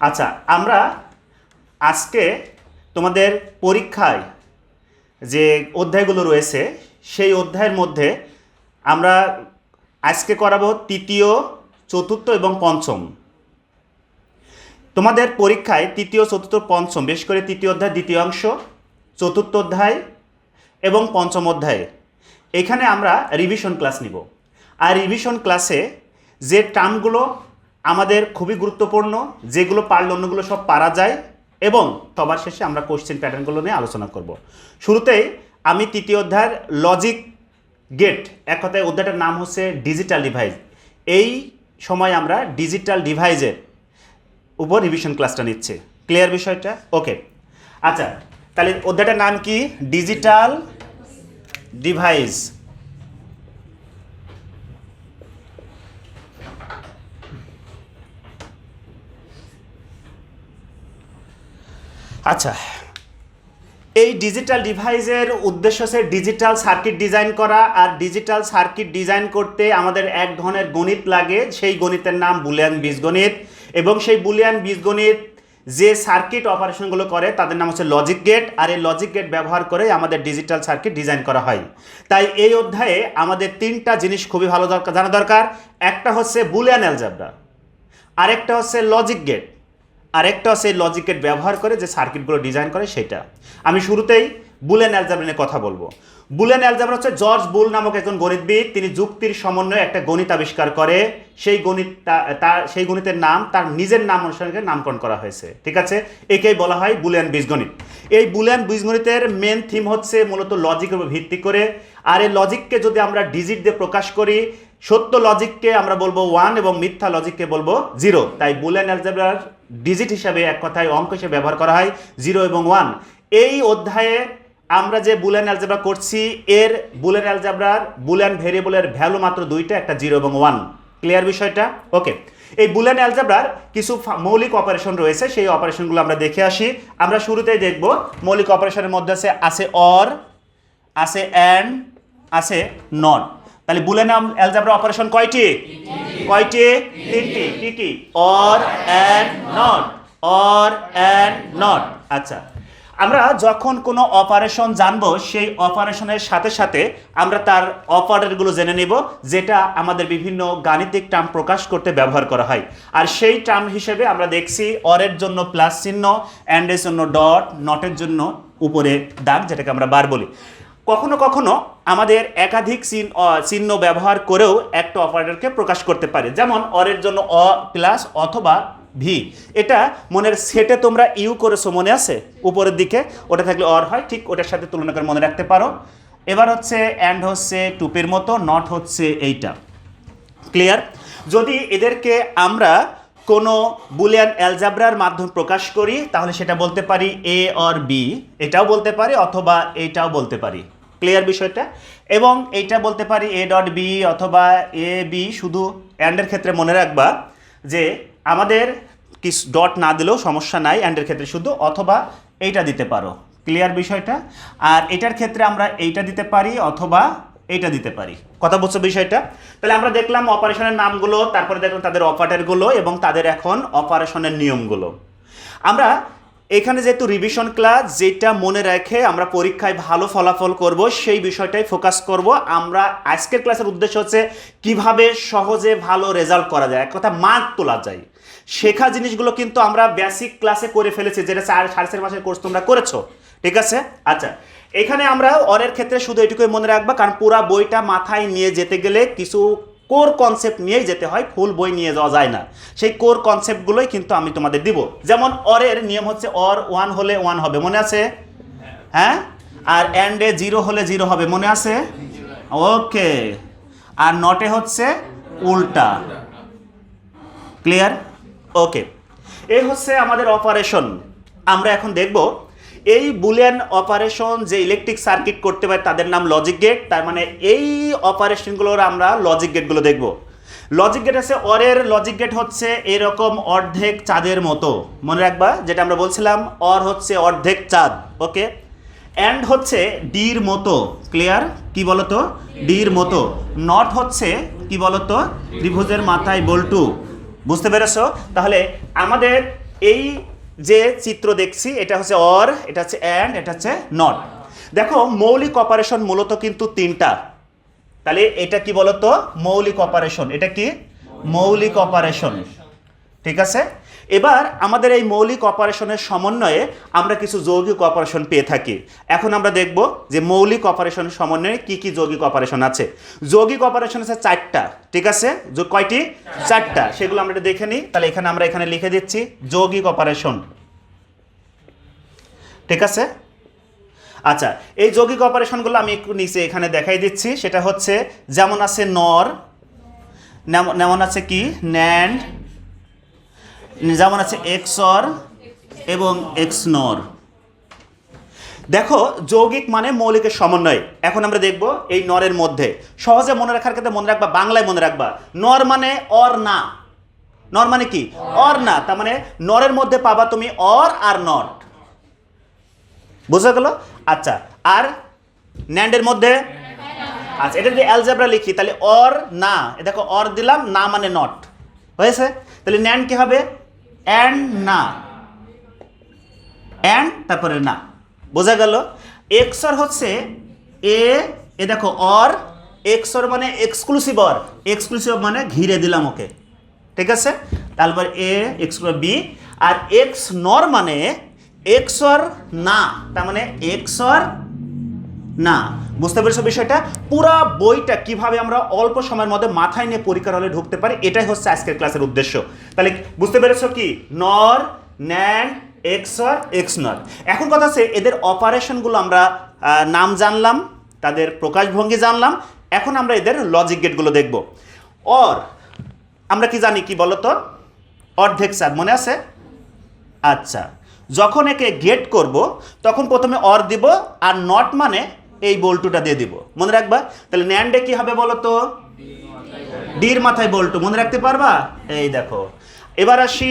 আচ্ছা আমরা আজকে তোমাদের পরীক্ষায় যে অধ্যায়গুলো রয়েছে, সেই অধ্যায়ের মধ্যে আমরা আজকে করাবো তৃতীয়, চতুর্থ এবং পঞ্চম। তোমাদের পরীক্ষায় তৃতীয়, চতুর্থ, পঞ্চম বেশ করে তৃতীয় অধ্যায়, দ্বিতীয় অংশ, চতুর্থ অধ্যায় এবং পঞ্চম অধ্যায়ে, এখানে আমরা রিভিশন ক্লাস নিব। আর রিভিশন ক্লাসে যে টার্মগুলো আমাদের খুবই গুরুত্বপূর্ণ, যেগুলো পারলে অন্যগুলো সব পারা যায় এবং সবার শেষে আমরা কোশ্চেন প্যাটার্নগুলো নিয়ে আলোচনা করব। শুরুতেই আমি তৃতীয় অধ্যায়ের লজিক গেট এক কথায় অধ্যায়টার নাম হচ্ছে ডিজিটাল ডিভাইস এই সময় আমরা ডিজিটাল ডিভাইসের উপর রিভিশন ক্লাসটা নিচ্ছে। ক্লিয়ার বিষয়টা? ওকে আচ্ছা তাহলে অধ্যায়টার নাম কি? ডিজিটাল ডিভাইস আচ্ছা এই ডিজিটাল ডিভাইসের উদ্দেশ্য হচ্ছে ডিজিটাল সার্কিট ডিজাইন করা, আর ডিজিটাল সার্কিট ডিজাইন করতে আমাদের এক ধরনের গণিত লাগে, সেই গণিতের নাম বুলিয়ান বীজগণিত, এবং সেই বুলিয়ান বীজগণিত যে সার্কিট অপারেশনগুলো করে, তাদের নাম হচ্ছে লজিক গেট আর এই লজিক গেট ব্যবহার করে আমাদের ডিজিটাল সার্কিট ডিজাইন করা হয়। তাই এই অধ্যায়ে আমাদের তিনটা জিনিস খুবই ভালো দরকার, জানা দরকার, একটা হচ্ছে বুলিয়ান অ্যালজাবরা আরেকটা হচ্ছে লজিক গেট আরেকটা হচ্ছে লজিক ব্যবহার করে যে সার্কিটগুলো ডিজাইন করে সেটা। আমি শুরুতেই বুলেন অ্যালজাবরা নিয়ে কথা বলব। বুলেন অ্যালজাবরা হচ্ছে জর্জ বুল নামক একজন গণিতবিদ। তিনি যুক্তির সমন্বয়ে একটা গণিত আবিষ্কার করে। সেই গণিত তার সেই গণিতের নাম, তার নিজের নাম অনুসারে নামকরণ করা হয়েছে। ঠিক আছে? একেই বলা হয় বুলিয়ান বীজগণিত। এই বুলিয়ান বীজগণিতের মেন থিম হচ্ছে মূলত লজিকের উপর ভিত্তি করে। আর এই লজিককে যদি আমরা ডিজিট দিয়ে প্রকাশ করি, সত্য লজিককে আমরা বলব ওয়ান এবং মিথ্যা লজিককে বলব জিরো তাই বুলিয়ান অ্যালজেব্রার ডিজিট হিসাবে, এক কথায় অঙ্ক হিসেবে ব্যবহার করা হয় জিরো এবং ওয়ান এই অধ্যায়ে আমরা যে বুলেন অ্যালজেব্রা করছি, এর বুলিয়ান অ্যালজেব্রার বুলেন ভেরিয়েবলের ভ্যালু মাত্র দুইটা, একটা জিরো এবং ওয়ান ক্লিয়ার বিষয়টা? ওকে এই বুলেন অ্যালজেব্রার কিছু মৌলিক অপারেশন রয়েছে, সেই অপারেশনগুলো আমরা দেখে আসি। আমরা শুরুতেই দেখব, মৌলিক অপারেশনের মধ্যে আছে আছে অর আছে অ্যান্ড আছে নট তাহলে বুলেন অ্যালজাবরা অপারেশন কয়টি? কয়টি? তিনটি। কি কি? Or and not or and not আচ্ছা। আমরা যখন কোনো অপারেশন জানব, সেই অপারেশনের সাথে সাথে আমরা তার অপারেটরগুলো জেনে নেব, যেটা আমাদের বিভিন্ন গাণিতিক টার্ম প্রকাশ করতে ব্যবহার করা হয়। আর সেই টার্ম হিসেবে আমরা দেখছি অরের জন্য প্লাস চিহ্ন অ্যান্ডের জন্য ডট নটের জন্য উপরে দাগ, যেটাকে আমরা বার বলি। কখনো কখনো আমাদের একাধিক চিহ্ন চিহ্ন ব্যবহার করেও একটা অপারেটরকে প্রকাশ করতে পারে। যেমন অরের জন্য অ প্লাস অথবা ভি। এটা মনের সেটে তোমরা ইউ করেছ মনে আছে? উপরের দিকে। ওটা থাকলে অর হয়, ঠিক ওটার সাথে তুলনা করে মনে রাখতে পারো। এবার হচ্ছে অ্যান্ড হচ্ছে টুপের মতো নট হচ্ছে এইটা। ক্লিয়ার যদি এদেরকে আমরা কোনো বুলিয়ান অ্যালজাব্রার মাধ্যমে প্রকাশ করি, তাহলে সেটা বলতে পারি এ অর বি এটাও বলতে পারি অথবা এইটাও বলতে পারি। ক্লিয়ার বিষয়টা। এবং এইটা বলতে পারি এ ডট বি অথবা এ বি শুধু অ্যান্ডের ক্ষেত্রে মনে রাখবা যে আমাদের কিস ডট না দিলেও সমস্যা নাই অ্যান্ডের ক্ষেত্রে শুধু, অথবা এইটা দিতে পারো। ক্লিয়ার বিষয়টা? আর এটার ক্ষেত্রে আমরা এইটা দিতে পারি অথবা এইটা দিতে পারি। কথা বলছো বিষয়টা? তাহলে আমরা দেখলাম অপারেশনের নামগুলো, তারপরে দেখলাম তাদের অপারেটরগুলো এবং তাদের এখন অপারেশনের নিয়মগুলো। আমরা এখানে যেহেতু রিভিশন ক্লাস যেটা মনে রেখে আমরা পরীক্ষায় ভালো ফলাফল করব, সেই বিষয়টাই ফোকাস করব। আমরা আজকের ক্লাসের উদ্দেশ্য হচ্ছে কীভাবে সহজে ভালো রেজাল্ট করা যায়। এক কথা মার্ক তোলা যায়। শেখা জিনিসগুলো কিন্তু আমরা বেসিক ক্লাসে করে ফেলেছি, যেটা চার সাড়ে চার মাসের কোর্স তোমরা করেছ। ঠিক আছে? আচ্ছা এখানে আমরা অরের ক্ষেত্রে শুধু এটুকুই মনে রাখবা, কারণ পুরা বইটা মাথায় নিয়ে যেতে গেলে কিছু কোর কনসেপ্ট নিয়েই যেতে হয়, ফুল বই নিয়ে যাওয়া যায় না। সেই কোর কনসেপ্টগুলোই কিন্তু আমি তোমাদের দিব। যেমন অরের নিয়ম হচ্ছে অর ওয়ান হলে ওয়ান হবে, মনে আছে? হ্যাঁ? আর অ্যান্ডে জিরো হলে জিরো হবে, মনে আছে? ওকে। আর নটে হচ্ছে উল্টা। Clear okay. এই হচ্ছে আমাদের অপারেশন আমরা এখন দেখব এই বুলিয়ান অপারেশন যে ইলেকট্রিক সার্কিট করতে পারে, তাদের নাম লজিক গেট তার মানে এই অপারেশনগুলোর আমরা লজিক গেটগুলো দেখব। লজিক গেট আছে, অরের লজিক গেট হচ্ছে এরকম অর্ধেক চাঁদের মতো। মনে রাখবা, যেটা আমরা বলছিলাম, অর হচ্ছে অর্ধেক চাঁদ, ওকে? অ্যান্ড হচ্ছে ডির মতো ক্লিয়ার কি বলতো? ডির মতো। নট হচ্ছে, কি বলতো? ত্রিভুজের মাথায় বল্টু। বুঝতে পেরেছ? তাহলে আমাদের এই যে চিত্র দেখছি, এটা হচ্ছে অর এটা হচ্ছে অ্যান্ড এটা হচ্ছে নট দেখো, মৌলিক অপারেশন মূলত কিন্তু তিনটা। তাহলে এটা কি বলতো? মৌলিক অপারেশন এটা কি? মৌলিক অপারেশন ঠিক আছে? এবার আমাদের এই মৌলিক অপারেশনের সমন্বয়ে আমরা কিছু যৌগিক অপারেশন পেয়ে থাকি। এখন আমরা দেখব যে মৌলিক অপারেশনের সমন্বয়ে কি কি যৌগিক অপারেশন আছে। যৌগিক অপারেশন আছে চারটা, ঠিক আছে? কয়টি? চারটা। সেগুলো আমরা দেখে নিই। তাহলে এখানে আমরা এখানে লিখে দিচ্ছি, যৌগিক অপারেশন। ঠিক আছে? আচ্ছা এই যৌগিক অপারেশনগুলো আমি একটু নিচে এখানে দেখাই দিচ্ছি। সেটা হচ্ছে, যেমন আছে নর যেমন আছে কি? ন্যান্ড যেমন আছে এক্সর এবং এক্স নর দেখো, যৌগিক মানে মৌলিকের সমন্বয়। এখন আমরা দেখব এই নরের মধ্যে। সহজে মনে রাখার ক্ষেত্রে মনে রাখবা, বাংলায় মনে রাখবা। নর মানে অর না। নর মানে কি? অর না। তার মানে নরের মধ্যে পাবা তুমি অর আর নট। বুঝা গেল? আচ্ছা আর ন্যান্ডের মধ্যে? আচ্ছা এটা যদি অ্যালজেব্রা লিখি, তাহলে অর না। দেখো, অর দিলাম, না মানে নট। হয়েছে? তাহলে ন্যান্ড কি হবে? অ্যান্ড না। অ্যান্ড তারপরে না। বোঝা গেল? এক্সর হচ্ছে এ এ দেখো অর এক্সর মানে এক্সক্লুসিভ অর এক্সক্লুসিভ মানে ঘিরে দিলাম ওকে। ঠিক আছে? তারপর এ এক্স বি আর এক্স নর মানে এক্সর না। তার মানে এক্সর না, বুঝতে পেরেছ বিষয়টা? পুরা বইটা কীভাবে আমরা অল্প সময়ের মধ্যে মাথায় নিয়ে পরীক্ষার হলে ঢুকতে পারি, এটাই হচ্ছে আজকের ক্লাসের উদ্দেশ্য। তাহলে বুঝতে পেরেছ কি? নর, ন্যান, এক্সর এক্স নর এখন কথা হচ্ছে এদের অপারেশনগুলো আমরা নাম জানলাম, তাদের প্রকাশভঙ্গি জানলাম, এখন আমরা এদের লজিক গেটগুলো দেখব। অর, আমরা কি জানি কি বলতো? অর্ধেক চাঁদ মনে আছে? আচ্ছা যখন একে গেট করব, তখন প্রথমে অর দিব, আর নট মানে এই বল্টুটা দিয়ে দিব। মনে রাখবা? তাহলে ন্যান্ডে কি হবে বলো তো ডির মাথায় বল্টু, মনে রাখতে পারবা? এই দেখো। এবার আসি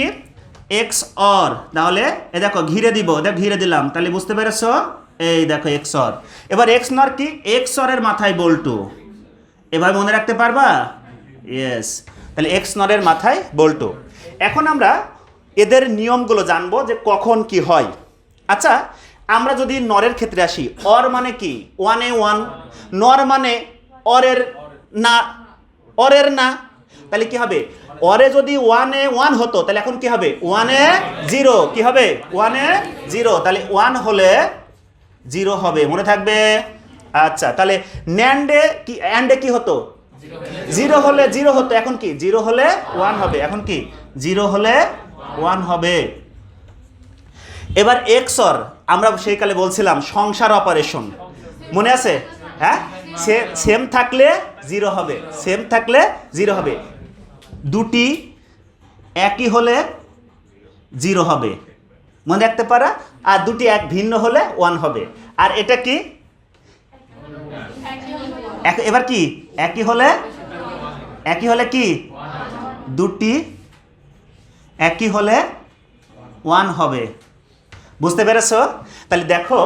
এক্স অর তাহলে এ দেখো, ঘিরে দিব, দেখ, ঘিরে দিলাম। তাহলে বুঝতে পেরেছ? এই দেখো এক্স অর এবার এক্স নর কি? এক্স অরের মাথায় বল্টু। এবার মনে রাখতে পারবা? ইয়েস তাহলে এক্স নরের মাথায় বল্টু। এখন আমরা এদের নিয়মগুলো জানব যে কখন কি হয়। আচ্ছা আমরা যদি নরের ক্ষেত্রে আসি, অর মানে কি? ওয়ানে ওয়ান নর মানে অরের না অরের না। তাহলে কি হবে? অরে যদি ওয়ানে ওয়ান হতো, তাহলে এখন কি হবে? ওয়ানে জিরো কি হবে? ওয়ানে জিরো তাহলে ওয়ান হলে জিরো হবে। মনে থাকবে? আচ্ছা তাহলে ন্যান্ডে কি অ্যান্ডে কি হতো? জিরো হলে জিরো হতো, এখন কি? জিরো হলে ওয়ান হবে। এখন কি? জিরো হলে ওয়ান হবে। এবার এক্সর, আমরা সেই কালে বলছিলাম, সংসার অপারেশন মনে আছে? হ্যাঁ? সে সেম থাকলে জিরো হবে। সেম থাকলে জিরো হবে। দুটি একই হলে জিরো হবে। মনে রাখতে পারা? আর দুটি এক ভিন্ন হলে ওয়ান হবে। আর এটা কি? এবার কি? একই হলে? একই হলে কি? দুটি একই হলে ওয়ান হবে। বুঝতে পেরেছ? তাহলে দেখো,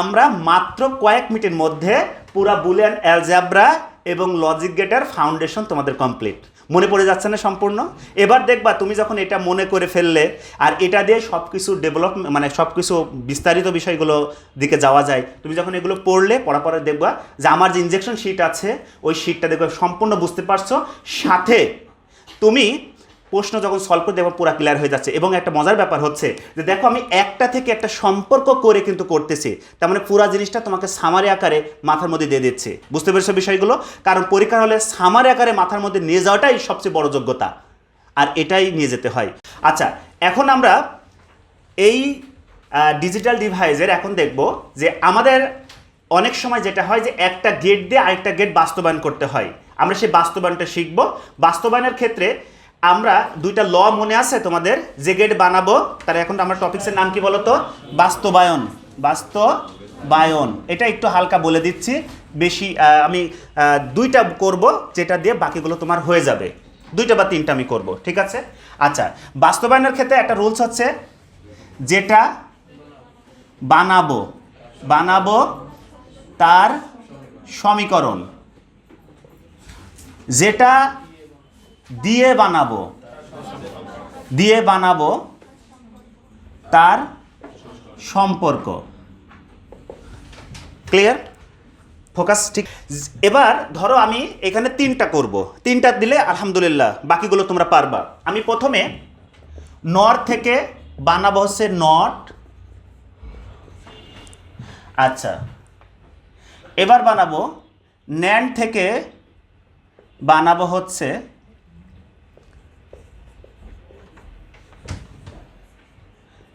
আমরা মাত্র কয়েক মিনিটের মধ্যে পুরা বুলিয়ান অ্যালজাব্রা এবং লজিক গেটার ফাউন্ডেশন তোমাদের কমপ্লিট। মনে পড়ে যাচ্ছে না সম্পূর্ণ? এবার দেখবা, তুমি যখন এটা মনে করে ফেললে, আর এটা দিয়ে সব কিছু ডেভেলপ মানে সব কিছু বিস্তারিত বিষয়গুলো দিকে যাওয়া যায়, তুমি যখন এগুলো পড়লে, পড়া পরে দেখবা যে আমার যে ইনজেকশন শিট আছে, ওই শিটটা দেখবে সম্পূর্ণ বুঝতে পারছ। সাথে তুমি প্রশ্ন যখন সলভ করে দেখো পুরো ক্লিয়ার হয়ে যাচ্ছে। এবং একটা মজার ব্যাপার হচ্ছে যে দেখো আমি একটা থেকে একটা সম্পর্ক করে কিন্তু করতেছি, তার মানে পুরা জিনিসটা তোমাকে সামারি আকারে মাথার মধ্যে দিয়ে দিচ্ছে। বুঝতে পেরেছ বিষয়গুলো? কারণ পরীক্ষা হলে সামারি আকারে মাথার মধ্যে নিয়ে যাওয়াটাই সবচেয়ে বড় যোগ্যতা। আর এটাই নিয়ে যেতে হয়। আচ্ছা এখন আমরা এই ডিজিটাল ডিভাইসের এখন দেখব যে আমাদের অনেক সময় যেটা হয় যে একটা গেট দিয়ে আরেকটা গেট বাস্তবায়ন করতে হয়। আমরা সেই বাস্তবায়নটা শিখব। বাস্তবায়নের ক্ষেত্রে আমরা দুইটা ল মনে আছে তোমাদের? যে গেট বানাবো তার এখন আমরা টপিক্সের নাম কি বলো তো বাস্তবায়ন। বাস্তবায়ন। এটা একটু হালকা বলে দিচ্ছি। বেশি আমি দুইটা করব যেটা দিয়ে বাকিগুলো তোমার হয়ে যাবে। দুইটা বা তিনটা আমি করব, ঠিক আছে? আচ্ছা বাস্তবায়নের ক্ষেত্রে একটা রুলস হচ্ছে যেটা বানাবো। বানাবো তার সমীকরণ। যেটা দিয়ে বানাবো। দিয়ে বানাবো তার সম্পর্ক। ক্লিয়ার ফোকাস ঠিক। এবার ধরো আমি এখানে তিনটা করব। তিনটা দিলে আলহামদুলিল্লাহ, বাকিগুলো তোমরা পারবা। আমি প্রথমে নর থেকে বানাবো হচ্ছে নট। আচ্ছা। এবার বানাবো ন্যান্ড থেকে বানাবো হচ্ছে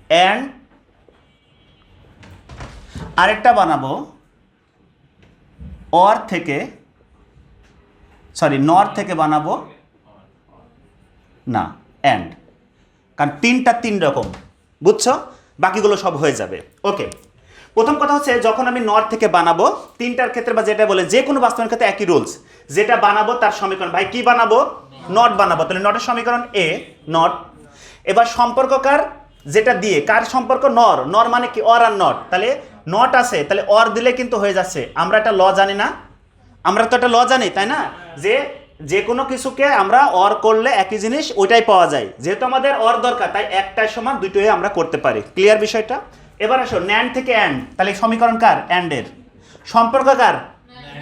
অ্যান্ড আরেকটা বানাবো। অর থেকে সরি নর থেকে বানাবো। না অ্যান্ড কারণ তিনটা তিন রকম, বুঝছ? বাকিগুলো সব হয়ে যাবে। ওকে প্রথম কথা হচ্ছে, যখন আমি নর থেকে বানাবো, তিনটার ক্ষেত্রে বা যেটা বলে, যে কোনো বাস্তবের ক্ষেত্রে একই রুলস যেটা বানাবো তার সমীকরণ। ভাই, কি বানাবো? নট বানাবো। তাহলে নটের সমীকরণ এ নট এবার সম্পর্ককার যেটা দিয়ে? কার সম্পর্ক? নর। নর মানে কি? অর আর নট। তাহলে নট আছে, তাহলে অর দিলে কিন্তু হয়ে যাচ্ছে। আমরা একটা ল জানি না? আমরা তো একটা ল জানি, তাই না? যে যে কোনো কিছুকে আমরা অর করলে একই জিনিস ওইটাই পাওয়া যায়। যেহেতু আমাদের অর দরকার, তাই একটাই সমান দুটোই আমরা করতে পারি। ক্লিয়ার বিষয়টা? এবার আসো ন্যান্ড থেকে অ্যান্ড তাহলে সমীকরণ কার? অ্যান্ডের। সম্পর্ক কার?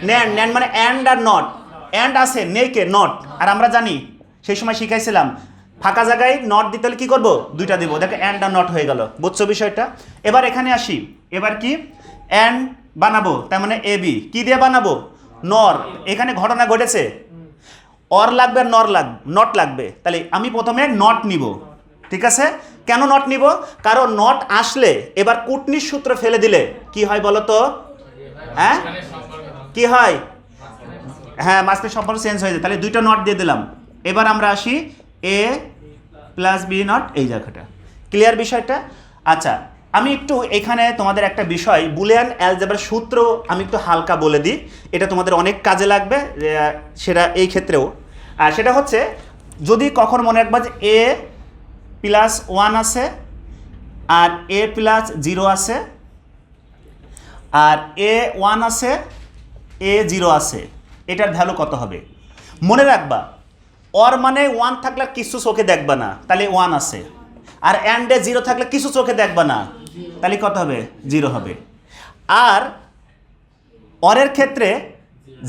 ন্যান্ড ন্যান্ড মানে অ্যান্ড আর নট। অ্যান্ড আছে নেই কে নট। আর আমরা জানি, সেই সময় শিখাইছিলাম ফাঁকা জায়গায় নট দিতে হলে কী করব? দুইটা দিব। দেখো অ্যান্ড আর নট হয়ে গেল। বুঝছ বিষয়টা? এবার এখানে আসি। এবার কি? অ্যান্ড বানাবো। তার মানে এ বি কী দিয়ে বানাবো? নর এখানে ঘটনা ঘটেছে। অর লাগবে আর নর লাগ নট লাগবে। তাহলে আমি প্রথমে নট নিব। ঠিক আছে? কেন নট নিব? কারণ নট আসলে এবার কুটনির সূত্র ফেলে দিলে কি হয় বলো তো? হ্যাঁ? কি হয়? হ্যাঁ মাঝখানে সম্পর্ক চেঞ্জ হয়ে যায়। তাহলে দুইটা নট দিয়ে দিলাম। এবার আমরা আসি এ প্লাস বি নট এই জায়গাটা। ক্লিয়ার বিষয়টা? আচ্ছা আমি একটু এখানে তোমাদের একটা বিষয়, বুলিয়ান অ্যালজেব্রার সূত্র আমি একটু হালকা বলে দিই। এটা তোমাদের অনেক কাজে লাগবে সেটা এই ক্ষেত্রেও। আর সেটা হচ্ছে, যদি কখন মনে রাখবা যে এ প্লাস ওয়ান আছে, আর এ প্লাস জিরো আছে, আর এ ওয়ান আছে এ জিরো আছে, এটার ভ্যালু কত হবে? মনে রাখবা অর মানে ওয়ান থাকলে কিছু চোখে দেখবা না, তাহলে ওয়ান আছে। আর অ্যান্ডে জিরো থাকলে কিছু চোখে দেখবা না, তাহলে কত হবে? জিরো হবে। আর অরের ক্ষেত্রে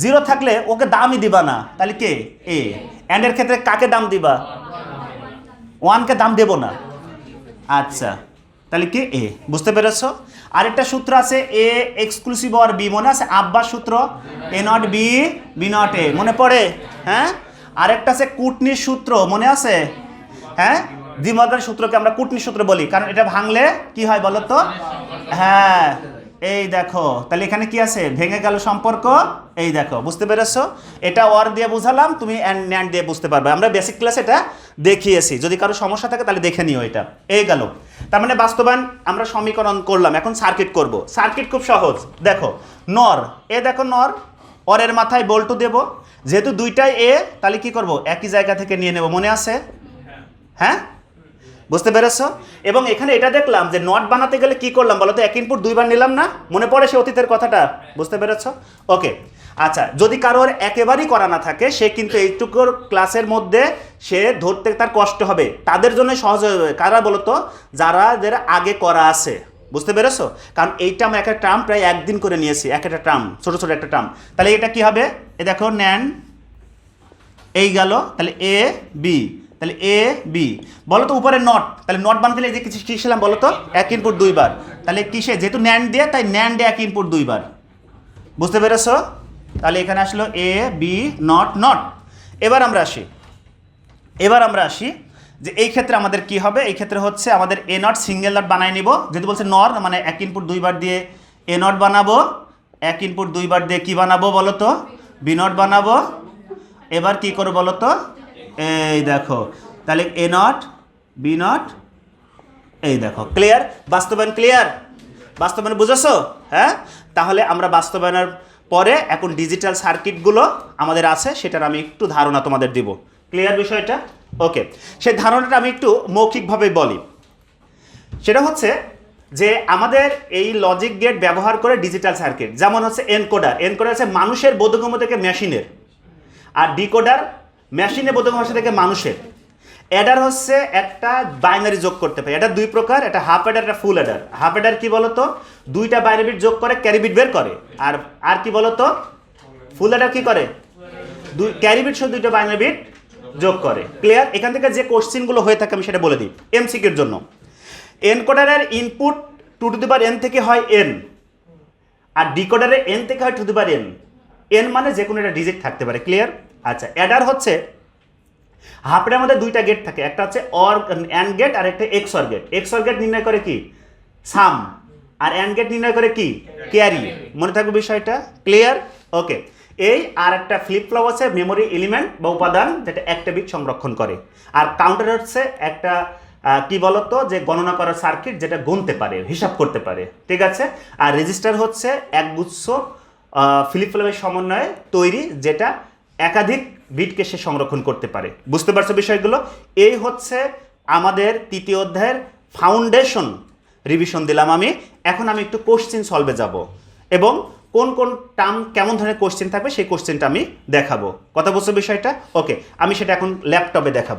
জিরো থাকলে ওকে দামই দিবা না, তাহলে কে? এ অ্যান্ডের ক্ষেত্রে কাকে দাম দিবা? ওয়ানকে দাম দেবো না। আচ্ছা তাহলে কি? এ বুঝতে পেরেছ? আরেকটা সূত্র আছে এ এক্সক্লুসিভ অর বি মনে আছে? আব্বার সূত্র A not B B not A মনে পড়ে? হ্যাঁ? আরেকটা আছে কুটনির সূত্র, মনে আছে? হ্যাঁ? দ্বিমতের সূত্রকে আমরা কুটনির সূত্র বলি, কারণ এটা ভাঙলে কি হয় বলো তো? হ্যাঁ এই দেখো, তাহলে এখানে কি আছে? ভেঙে গেল সম্পর্ক, এই দেখো, বুঝতে পেরেছ? এটা অর দিয়ে বুঝালাম, তুমি অ্যান্ড ন্যান্ড দিয়ে বুঝতে পারবে। আমরা বেসিক ক্লাস এটা দেখিয়েছি, যদি কারও সমস্যা থাকে তাহলে দেখে নিও এটা। এই গেল। তার মানে বাস্তবায়ন আমরা সমীকরণ করলাম, এখন সার্কিট করব। সার্কিট খুব সহজ, দেখো, নর এ দেখো নর, অরের মাথায় বল্টু দেব। যেহেতু দুইটাই এ তাহলে কি করব? একই জায়গা থেকে নিয়ে নেব। মনে আছে? হ্যাঁ? বুঝতে পেরেছ? এবং এখানে এটা দেখলাম যে নট বানাতে গেলে কি করলাম বলো তো? এক ইনপুট দুইবার নিলাম না? মনে পড়ে সে অতীতের কথাটা? বুঝতে পেরেছ? ওকে আচ্ছা যদি কারোর একেবারেই করা না থাকে, সে কিন্তু এইটুকুর ক্লাসের মধ্যে সে ধরতে তার কষ্ট হবে। তাদের জন্য সহজ যাবে। কারা বলো তো? যারা আগে করা আছে। বুঝতে পেরেছ? কারণ এইটা আমরা একটা ট্রাম প্রায় একদিন করে নিয়েছি এক একটা ট্রাম ছোট ছোট একটা ট্রাম তাহলে এটা কি হবে? এ দেখো, ন্যান, এই গেল, তাহলে এ, বি। তাহলে এ, বি। বলো তো উপরে নট তাহলে নট বানাতে এই যে কিছু শিখছিলাম বলো তো? এক ইনপুট দুইবার। তাহলে কিসে? যেহেতু ন্যান দিয়ে, তাই ন্যান্ডে এক ইনপুট দুইবার। বুঝতে পেরেছ? তাহলে এখানে আসলো এ, বি নট নট এবার আমরা আসি। এবার আমরা আসি যে এই ক্ষেত্রে আমাদের কি হবে? এই ক্ষেত্রে হচ্ছে আমাদের এ নট সিঙ্গেল নট বানাই নিব। যদি বলছে নর মানে এক ইনপুট দুইবার দিয়ে এ নট বানাবো। এক ইনপুট দুইবার দিয়ে কি বানাবো বলো তো? বি নট বানাবো। এবার কি করব বলো তো? এই দেখো, তাহলে এ নট বি নট এই দেখো ক্লিয়ার বাস্তবায়ন ক্লিয়ার বাস্তবায়ন বুঝেছ? হ্যাঁ? তাহলে আমরা বাস্তবায়নের পরে এখন ডিজিটাল সার্কিটগুলো আমাদের আছে, সেটার আমি একটু ধারণা তোমাদের দিব। ক্লিয়ার বিষয়টা? ওকে, সেই ধারণাটা আমি একটু মৌখিকভাবে বলি। সেটা হচ্ছে যে আমাদের এই লজিক গেট ব্যবহার করে ডিজিটাল সার্কিট যেমন হচ্ছে এনকোডার এনকোডার হচ্ছে মানুষের বোধগম্য থেকে মেশিনের আর ডিকোডার মেশিনে বোধগম্য থেকে মানুষের। অ্যাডার হচ্ছে একটা বাইনারি যোগ করতে পারে। এটা দুই প্রকার এটা হাফ অ্যাডার একটা ফুল অ্যাডার হাফ অ্যাডার কী বলতো? দুইটা বাইনারি বিট যোগ করে ক্যারিবিট বের করে। আর আর কি বলতো? ফুল অ্যাডার কী করে? দুই ক্যারিবিট সহ দুইটা বাইনারি বিট যোগ করে। ক্লিয়ার এখান থেকে যে কোশ্চেনগুলো হয়ে থাকে আমি সেটা বলে দিই। এমসিকিউর জন্য। এনকোডারের input two to the power N থেকে হয় এন আর ডিকোডারে এন থেকে হয় two the power N N মানে যে কোনো একটা ডিজিট থাকতে পারে। ক্লিয়ার আচ্ছা অ্যাডার হচ্ছে হাফের মধ্যে দুইটা গেট থাকে। একটা হচ্ছে অর অ্যান্ড গেট আর একটা XOR gate XOR gate নির্ণয় করে কি? সাম আর অ্যান্ড গেট নির্ণয় করে কি? ক্যারি মনে থাকবে বিষয়টা? ক্লিয়ার ওকে এই আর একটা ফ্লিপ ফ্লপ আছে মেমোরি এলিমেন্ট বা উপাদান যেটা একটা বিট সংরক্ষণ করে। আর কাউন্টার হচ্ছে একটা কি বলতো, যে গণনা করার সার্কিট যেটা গুনতে পারে, হিসাব করতে পারে, ঠিক আছে? আর রেজিস্টার হচ্ছে একগুচ্ছ ফ্লিপ ফ্লপের সমন্বয়ে তৈরি যেটা একাধিক বিটকে সে সংরক্ষণ করতে পারে। বুঝতে পারছ বিষয়গুলো? এই হচ্ছে আমাদের তৃতীয় অধ্যায়ের ফাউন্ডেশন রিভিশন দিলাম আমি। এখন আমি একটু কোশ্চেন সলভে যাব। এবং কোন কোন টার্ম কেমন ধরনের কোশ্চেন থাকবে সেই কোশ্চেনটা আমি দেখাবো। কথা বলছো বিষয়টা? ওকে আমি সেটা এখন ল্যাপটপে দেখাবো।